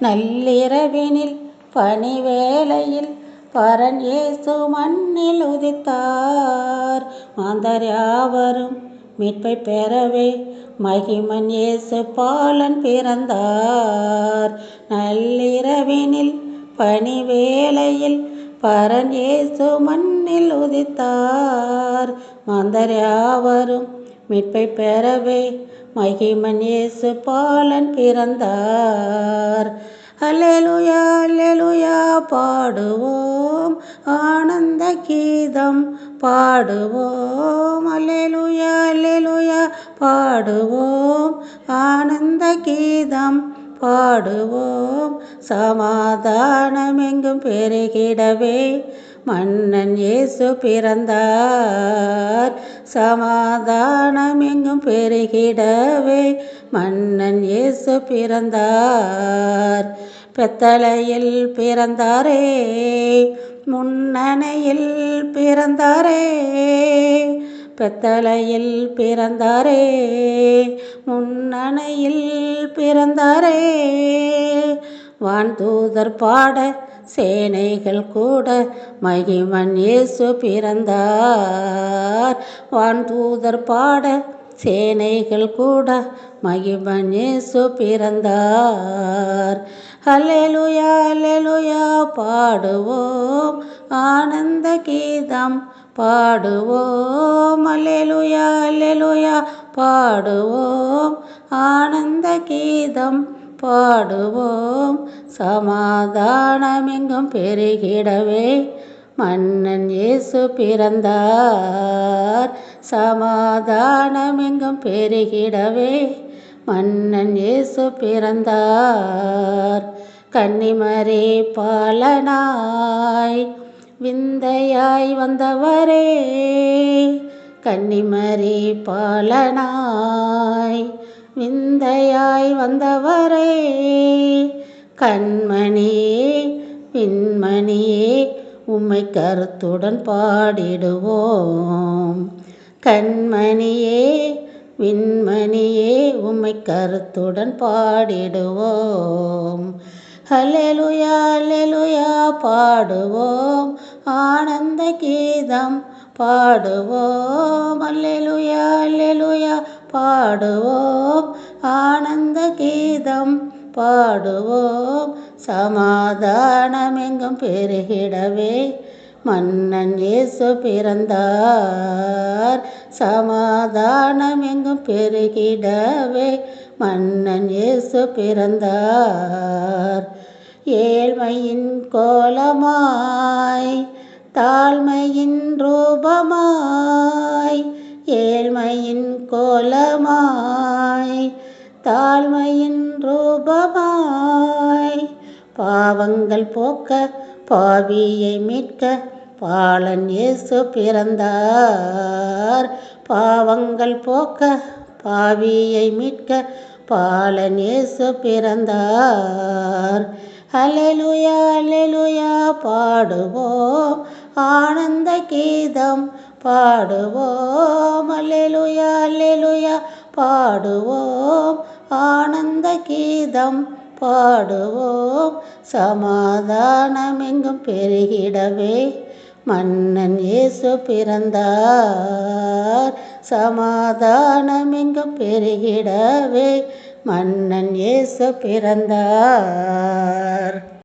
நள்ளிரவினில் பணிவேளையில் பரன் இயேசு மண்ணில் உதித்தார். மாந்தர் யாவரும் மீட்பை பெறவே மகிமன் இயேசு பாலன் பிறந்தார். நள்ளிரவினில் பணிவேளையில் பரன் இயேசு மண்ணில் உதித்தார். மாந்தர் யாவரும் மீட்பை பெறவே மகிமன் இயேசு பாலன் பிறந்தார். அலெலுயா அலெலுயா பாடுவோம். ஆனந்த கீதம் பாடுவோம். அலெலுயா அலெலுயா பாடுவோம். ஆனந்த கீதம் பாடுவோம். சமாதானம் எங்கும் பெருகிடவே மன்னன் இயேசு பிறந்தார். சமாதானம் எங்கும் பெருகிடவே மன்னன் இயேசு பிறந்தார். பெத்தலையில் பிறந்தாரே முன்னணையில் பிறந்தாரே பெத்தலையில் பிறந்தாரே முன்னணையில் பிறந்தாரே. வான் தூதர் பாட சேனைகள் கூட மகிமன் இயேசு பிறந்தார். வான் தூதர் பாட சேனைகள் கூட மகிமன் இயேசு பிறந்தார். அல்லேலுயா அல்லேலுயா பாடுவோம். ஆனந்த கீதம் பாடுவோம். அல்லேலுயா அல்லேலுயா பாடுவோம். ஆனந்த கீதம் பாடுவோம். சமாதானமெங்கும் பெருகிடவே மன்னன் இயேசு பிறந்தார். சமாதானமெங்கும் பெருகிடவே மன்னன் இயேசு பிறந்தார். கன்னிமரே பாலனாய் விந்தையாய் வந்தவரே. கன்னிமரே பாலனாய் விந்தையாய் வந்தவரே கண்மணியே பின்மணியே உம்மை கருத்துடன் பாடிடுவோம். கண்மணியே விண்மணியே உம்மை கருத்துடன் பாடிடுவோம். ஹலெலுயா லெலுயா பாடுவோம். ஆனந்த கீதம் பாடுவோம். அல்லெலுயா லெலுயா பாடுவோம். கீதம் பாடுவோம். சமாதானமெங்கும் பெருகிடவே மன்னன் இயேசு பிறந்தார். சமாதானமெங்கும் பெருகிடவே மன்னன் இயேசு பிறந்தார். ஏழ்மையின் கோலமாய் தாழ்மையின் ரூபமாய் ஏழ்மையின் கோலமாய் தாழ்மையின் ரூபமாய் பாவங்கள் போக்க பாவியை மீட்க பாலன் இயேசு பிறந்தார். பாவங்கள் போக்க பாவியை மீட்க பாலன் இயேசு பிறந்தார். அலெலுயா அலெலுயா பாடுவோம். ஆனந்த கீதம் பாடுவோம். அல்லேலுயா அல்லேலுயா பாடுவோம். ஆனந்த கீதம் பாடுவோம். சமாதானம் எங்கும் பெருகிடவே மன்னன் இயேசு பிறந்தார். சமாதானம் எங்கும் பெருகிடவே மன்னன் இயேசு பிறந்தார்.